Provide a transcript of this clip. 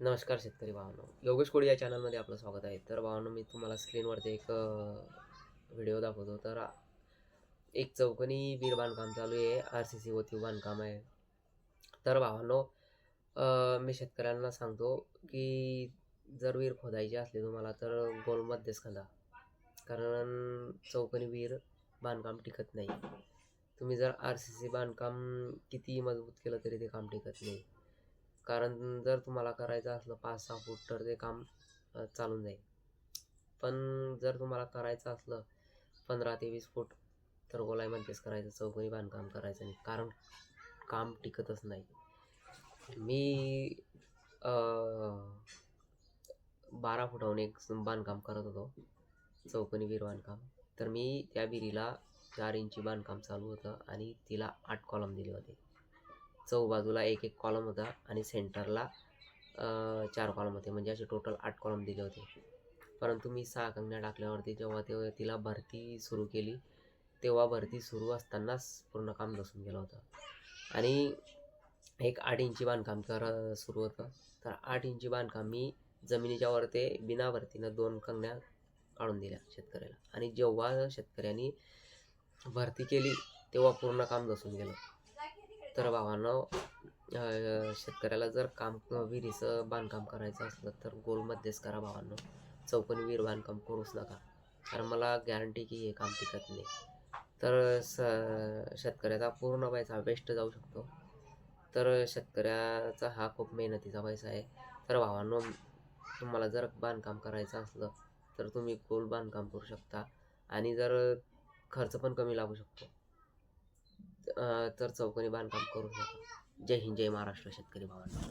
नमस्कार शेतकरी भावांनो. योगेश कोळी या चॅनलमध्ये आपलं स्वागत आहे. तर भावांनो मी तुम्हाला स्क्रीनवरती एक व्हिडिओ दाखवतो. तर एक चौकनी वीर बांधकाम चालू आहे. आर सी सी वती बांधकाम आहे. तर भावांनो मी शेतकऱ्यांना सांगतो की जर विहीर खोदायची असली तुम्हाला तर गोलमध्येच खंदा. कारण चौकनी विहीर बांधकाम टिकत नाही. तुम्ही जर आर सी सी बांधकाम कितीही मजबूत केलं तरी ते काम टिकत नाही. कारण जर तुम्हाला करायचं असलं पाच सहा फूट तर ते काम चालून जाईल. पण जर तुम्हाला करायचं असलं पंधरा ते वीस फूट तर गोलाईमध्येच करायचं चौकोनी बांधकाम करायचं नाही. कारण काम टिकतच नाही. मी बारा फुटाहून एक बांधकाम करत होतो चौकोनी विहीर बांधकाम. तर मी त्या विहिरीला चार इंची बांधकाम चालू होतं आणि तिला आठ कॉलम दिले होते. चौ बाजूला एक एक कॉलम होता आणि सेंटरला चार कॉलम होते. म्हणजे असे टोटल आठ कॉलम दिले होते. परंतु मी सहा कंगण्या टाकल्यावरती जेव्हा ते तिला भरती सुरू केली तेव्हा भरती सुरू असतानाच पूर्ण काम बसून गेलं होतं. आणि एक आठ इंची बांधकाम कर सुरू होतं. तर आठ इंची बांधकाम मी जमिनीच्यावर ते बिना भरतीनं दोन कंगण्या काढून दिल्या शेतकऱ्याला. आणि जेव्हा शेतकऱ्यांनी भरती केली तेव्हा पूर्ण काम बसून गेलं. तर भावांनो शेतकऱ्याला जर काम विहिरीचं बांधकाम करायचं असलं तर गोलमध्येच करा भावांनो. चौकोनी विहीर बांधकाम करूच नका. कारण मला गॅरंटी की हे काम टिकत नाही. तर स शेतकऱ्याचा पूर्ण पैसा वेस्ट जाऊ शकतो. तर शेतकऱ्याचा हा खूप मेहनतीचा पैसा आहे. तर भावांनो तुम्हाला जर बांधकाम करायचं असलं तर तुम्ही गोल बांधकाम करू शकता. आणि जर खर्च पण कमी लागू शकतो. तर चौकोनी बांधकाम करू शकता जय हिंद जय महाराष्ट्र शेतकरी भावांना